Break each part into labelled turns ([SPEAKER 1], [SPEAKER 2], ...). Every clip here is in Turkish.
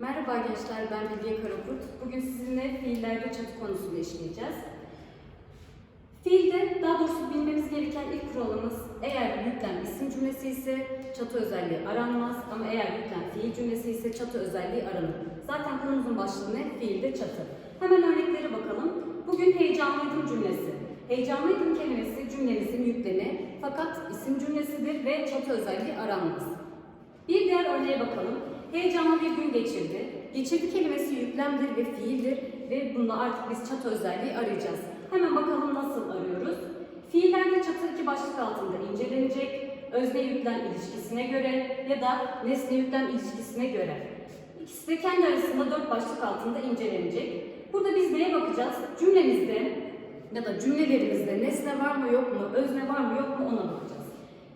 [SPEAKER 1] Merhaba gençler, ben Bilge Karakurt. Bugün sizinle fiillerde çatı konusunu işleyeceğiz. Fiilde, daha doğrusu bilmemiz gereken ilk kuralımız, eğer yüklem isim cümlesi ise çatı özelliği aranmaz ama eğer yüklem fiil cümlesi ise çatı özelliği aranır. Zaten konumuzun başlığı ne? Fiilde çatı. Hemen örneklere bakalım. Bugün heyecanlıydım cümlesi. Heyecanlıydım kelimesi cümlemizin yüklemi fakat isim cümlesidir ve çatı özelliği aranmaz. Bir diğer örneğe bakalım. Heyecanlı bir gün geçirdi. Geçirdi kelimesi yüklemdir ve fiildir ve bunda artık biz çatı özelliği arayacağız. Hemen bakalım nasıl arıyoruz. Fiillerde çatı iki başlık altında incelenecek. Özne yüklem ilişkisine göre ya da nesne yüklem ilişkisine göre. İkisi de kendi arasında dört başlık altında incelenecek. Burada biz neye bakacağız? Cümlemizde ya da cümlelerimizde nesne var mı yok mu, özne var mı yok mu ona bakacağız.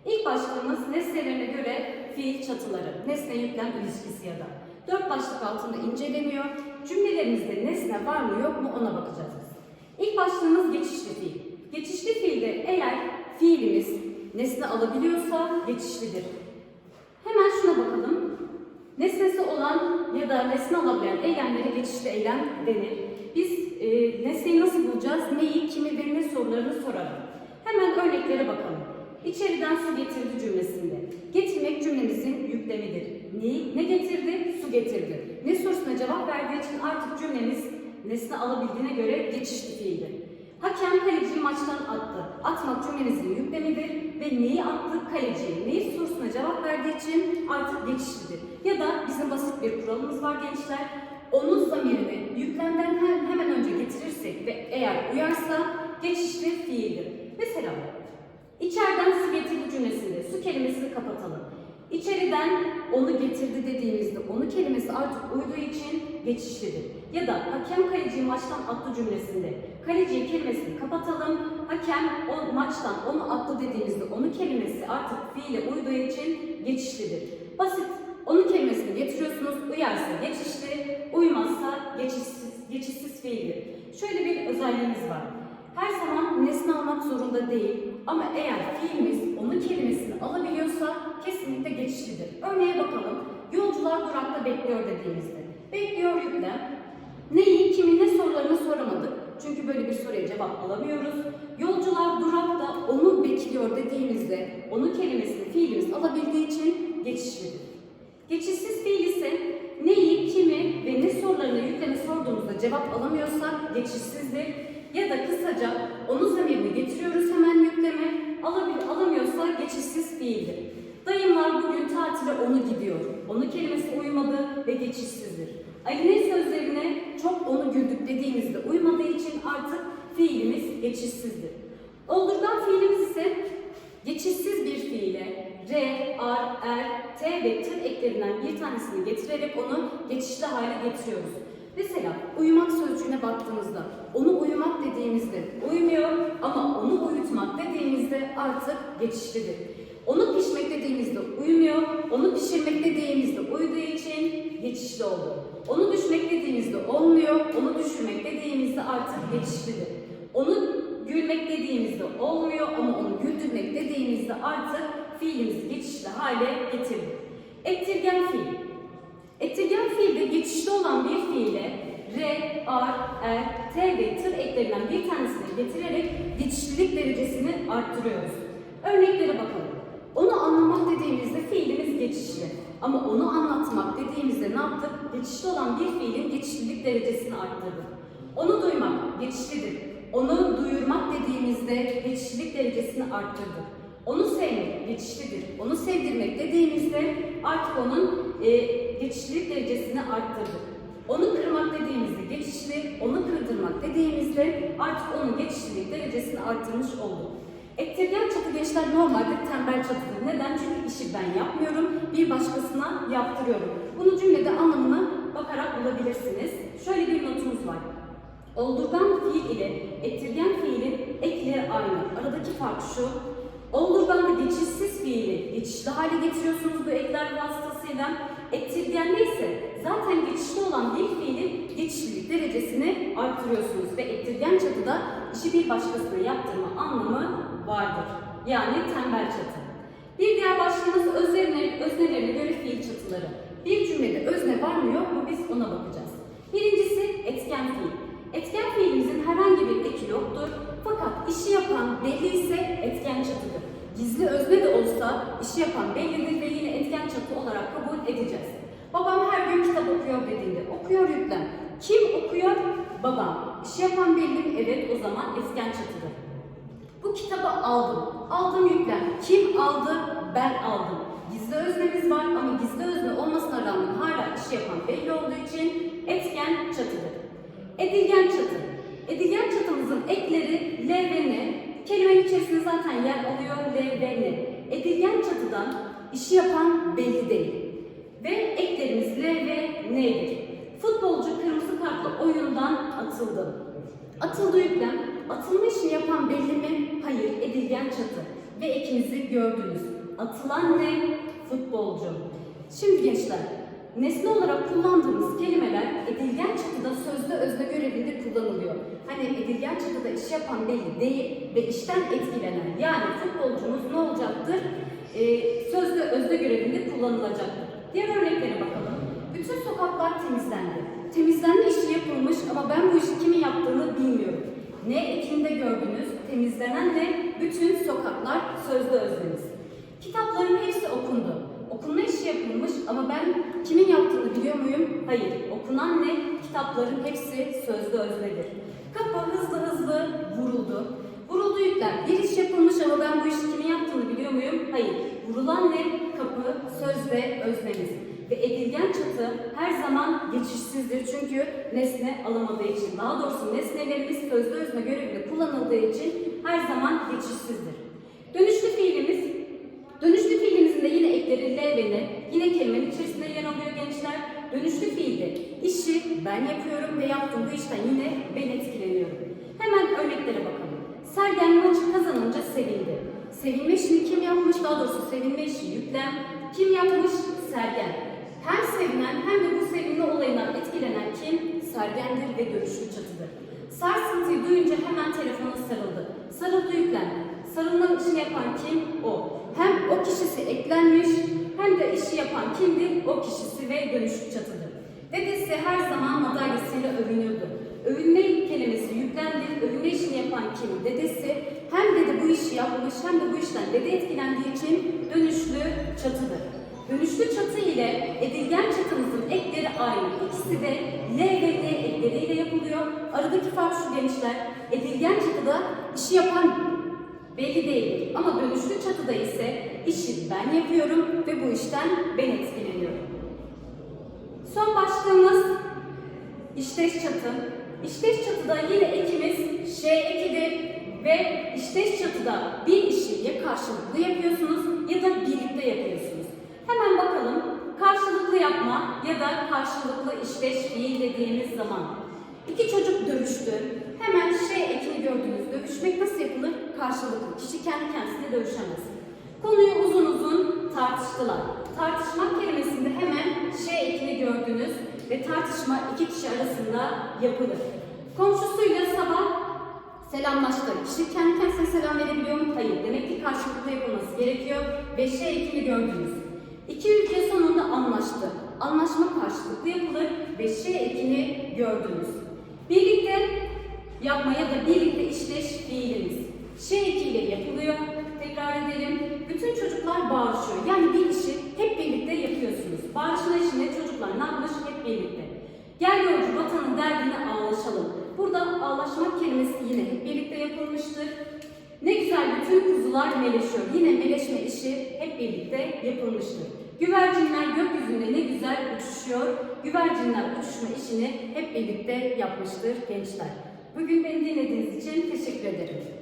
[SPEAKER 1] İlk başlığımız nesnelerine göre fiil çatıları, nesne yüklem ilişkisi ya da. Dört başlık altında inceleniyor. Cümlelerimizde nesne var mı yok mu ona bakacağız biz. İlk başlığımız geçişli fiil. Geçişli fiilde eğer fiilimiz nesne alabiliyorsa geçişlidir. Hemen şuna bakalım. Nesnesi olan ya da nesne alabilen eylemlere geçişli eylem denir. Biz e, nesneyi nasıl bulacağız? Neyi, kimi ve ne sorularını soralım. Hemen örneklere bakalım. İçeriden su getirdi cümlesinde. Getirmek yüklemidir. Neyi, ne getirdi? Su getirdi. Ne sorusuna cevap verdiği için artık cümlemiz nesne alabildiğine göre geçişli fiildir. Hakem kaleciyi maçtan attı. Atmak cümlemizin yüklemidir ve neyi attı? Kaleciyi. Neyi sorusuna cevap verdiği için artık geçişlidir. Ya da bizim basit bir kuralımız var gençler. Onun zamirini yüklemden he- hemen önce getirirsek ve eğer uyarsa geçişli fiildir. Mesela İçeriden su getirdi cümlesinde su kelimesini kapatalım. İçeriden onu getirdi dediğimizde onu kelimesi artık uyduğu için geçişlidir. Ya da hakem kaleciyi maçtan attı cümlesinde kaleciyi kelimesini kapatalım. Hakem o maçtan onu attı dediğimizde onu kelimesi artık fiile uyduğu için geçişlidir. Basit. Onu kelimesini getiriyorsunuz. Uyarsa geçişli, uymazsa geçişsiz, geçişsiz fiildir. Şöyle bir özelliğimiz var. Her zaman nesne almak zorunda değil ama eğer fiilimiz onun kelimesini alabiliyorsa kesinlikle geçişlidir. Örneğe bakalım. Yolcular durakta bekliyor dediğimizde. Bekliyor yüklem. Neyi, kimi, ne sorularını soramadık. Çünkü böyle bir soruya cevap alamıyoruz. Yolcular durakta onu bekliyor dediğimizde onun kelimesini fiilimiz alabildiği için geçişlidir. Geçişsiz fiil ise neyi, kimi ve ne sorularına yüklemi sorduğumuzda cevap alamıyorsak geçişsizdir. Ya da kısaca onun zamirini getiriyoruz hemen yükleme, alabil, alamıyorsa geçişsiz fiildir. Dayımlar bugün tatile onu gidiyor. Onu kelimesi uymadı ve geçişsizdir. Ali'nin sözlerine çok onu güldük dediğimizde uymadığı için artık fiilimiz geçişsizdir. Oldurgan fiilimiz ise geçişsiz bir fiile R, R, R, T ve tır eklerinden bir tanesini getirerek onu geçişli hale getiriyoruz. Mesela uyumak sözcüğüne baktığımızda onu uyumak dediğimizde uyumuyor ama onu uyutmak dediğimizde artık geçişlidir. Onu pişmek dediğimizde uyumuyor, onu pişirmek dediğimizde uyuduğu için geçişli oldu. Onu düşmek dediğimizde olmuyor, onu düşürmek dediğimizde artık geçişlidir. Onu gülmek dediğimizde olmuyor ama onu güldürmek dediğimizde artık fiilimizi geçişli hale getirdik. Ettirgen fiil. Ettirgen fiilde geçişli olan bir fiile R, R, R, T ve tır eklerinden bir tanesini getirerek geçişlilik derecesini arttırıyoruz. Örneklere bakalım. Onu anlamak dediğimizde fiilimiz geçişli. Ama onu anlatmak dediğimizde ne yaptık? Geçişli olan bir fiilin geçişlilik derecesini arttırdık. Onu duymak geçişlidir. Onu duyurmak dediğimizde geçişlilik derecesini arttırdık. Onu sevmek geçişlidir. Onu sevdirmek dediğimizde artık onun e, geçişlilik derecesini arttırdık. Onu kırmak dediğimizde geçişli, onu kırdırmak dediğimizde artık onun geçişlilik derecesini arttırmış olduk. Ettirgen çatı gençler normalde tembel çatıdır. Neden? Çünkü işi ben yapmıyorum, bir başkasına yaptırıyorum. Bunu cümlede anlamına bakarak bulabilirsiniz. Şöyle bir notumuz var. Oldurgan fiil ile ettirgen fiilin ekleri aynı. Aradaki fark şu. Oldurganda geçişsiz fiili geçişli hale getiriyorsunuz bu ekler vasıtasıyla. Ettirgende ise zaten geçişli olan bir fiilin geçişlilik derecesini artırıyorsunuz ve ettirgen çatıda işi bir başkasına yaptırma anlamı vardır. Yani tembel çatı. Bir diğer başlığımız öznelerine, öznelerine göre fiil çatıları. Bir cümlede özne var mı yok mu biz ona bakacağız. Birincisi etken fiil. Etken fiilimizin herhangi bir eki yoktur. Fakat işi yapan belli ise etken çatıdır. Gizli özne de olsa işi yapan bellidir ve yine etken çatı olarak kabul edeceğiz. Babam her gün kitap okuyor dediğinde okuyor yüklem. Kim okuyor? Babam. İşi yapan belli? Evet o zaman etken çatıdır. Bu kitabı aldım. Aldım yüklem. Kim aldı? Ben aldım. Gizli öznemiz var ama gizli özne olmasına rağmen hala işi yapan belli olduğu için etken çatıdır. Edilgen çatı. Edilgen çatımızın ekleri L. Kelimenin içerisinde zaten yer alıyor L ve. Edilgen çatıdan işi yapan belli değil. Ve eklerimiz L ve N'dir. Futbolcu kırmızı kartla oyundan atıldı. Atıldı yüklem. Atılma işini yapan belli mi? Hayır, edilgen çatı. Ve ekimizi gördünüz. Atılan ne? Futbolcu. Şimdi gençler, nesne olarak kullandığımız kelimeler edilgen çatıda sözde özne görevinde kullanılıyor. Hani edilgen çatıda iş yapan belli değil ve işten etkilenen yani futbolcumuz ne olacaktır? Ee, sözde özne görevinde kullanılacaktır. Diğer örneklere bakalım. Bütün sokaklar temizlendi. Temizlenme işi yapılmış ama ben bu işi kimin yaptığını bilmiyorum. Ne ekimde gördünüz, temizlenen ne? Bütün sokaklar sözde öznemiz. Kitapların hepsi okundu. Okunma işi yapılmış ama ben kimin muyum? Hayır. Okunan ne? Kitapların hepsi sözde öznedir. Kapı hızlı hızlı vuruldu. Vuruldu yükler. Bir iş yapılmış ama ben bu işi kimin yaptığını biliyor muyum? Hayır. Vurulan ne? Kapı sözde öznemiz. Ve edilgen çatı her zaman geçişsizdir çünkü nesne alamadığı için. Daha doğrusu nesnelerimiz sözde özne görevinde kullanıldığı için her zaman geçişsizdir. Dönüşlü fiilimiz, dönüşlü fiilimizin de yine ekleri L ve yine kelimenin içerisinde yer alıyor gençler. Dönüşlü fiilde işi ben yapıyorum ve yaptığım bu işten yine ben etkileniyorum. Hemen örneklere bakalım. Sergen maçı kazanınca sevindi. Sevinme işini kim yapmış? Daha doğrusu sevinme işi yüklem. Kim yapmış? Sergen. Hem sevinen hem de bu sevinme olayından etkilenen kim? Sergendir ve dönüşlü çatıdır. Sarsıntıyı duyunca hemen telefona sarıldı. Sarıldı yüklem. Sarılma işini yapan kim? O. Hem o kişisi eklenmiş hem de işi yapan kimdir? O kişisi ve dönüşlü çatıdır. Dedesi her zaman madalyasıyla övünürdü. Övünme kelimesi yüklendir. Övünme işini yapan kim? Dedesi. Hem dede bu işi yapmış hem de bu işten dede etkilendiği için dönüşlü çatıdır. Dönüşlü çatı ile edilgen çatımızın ekleri aynı. İkisi de L ve D ekleriyle yapılıyor. Aradaki fark şu gençler. Edilgen çatıda işi yapan belli değildir. Ama dönüşlü çatıda işi ben yapıyorum ve bu işten ben etkileniyorum. Son başlığımız işteş çatı. İşteş çatıda yine ekimiz Ş ekidir ve işteş çatıda bir işi ya karşılıklı yapıyorsunuz ya da birlikte yapıyorsunuz. Hemen bakalım karşılıklı yapma ya da karşılıklı işteş fiil dediğimiz zaman. İki çocuk dövüştü. Hemen Ş ekini gördünüz. Dövüşmek nasıl yapılır? Karşılıklı. Kişi kendi kendisine dövüşemez. Konuyu uzun uzun tartıştılar. Tartışmak kelimesinde hemen Ş ekini gördünüz ve tartışma iki kişi arasında yapılır. Komşusuyla sabah selamlaştı. Kişi kendi kendisine selam verebiliyor mu? Hayır. Demek ki karşılıklı yapılması gerekiyor ve Ş ekini gördünüz. İki ülke sonunda anlaştı. Anlaşma karşılıklı yapılır ve Ş ekini gördünüz. Birlikte yapma ya da birlikte işleş fiilimiz. Ş ekiyle yapılıyor. Tekrar edelim. Bütün çocuklar bağırışıyor. Yani bir işi hep birlikte yapıyorsunuz. Bağırışma işinde çocuklar ne yapmış? Hep birlikte. Gel yolcu vatanın derdine ağlaşalım. Burada ağlaşmak kelimesi yine hep birlikte yapılmıştır. Ne güzel bütün kuzular meleşiyor. Yine meleşme işi hep birlikte yapılmıştır. Güvercinler gökyüzünde ne güzel uçuşuyor. Güvercinler uçuşma işini hep birlikte yapmıştır gençler. Bugün beni dinlediğiniz için teşekkür ederim.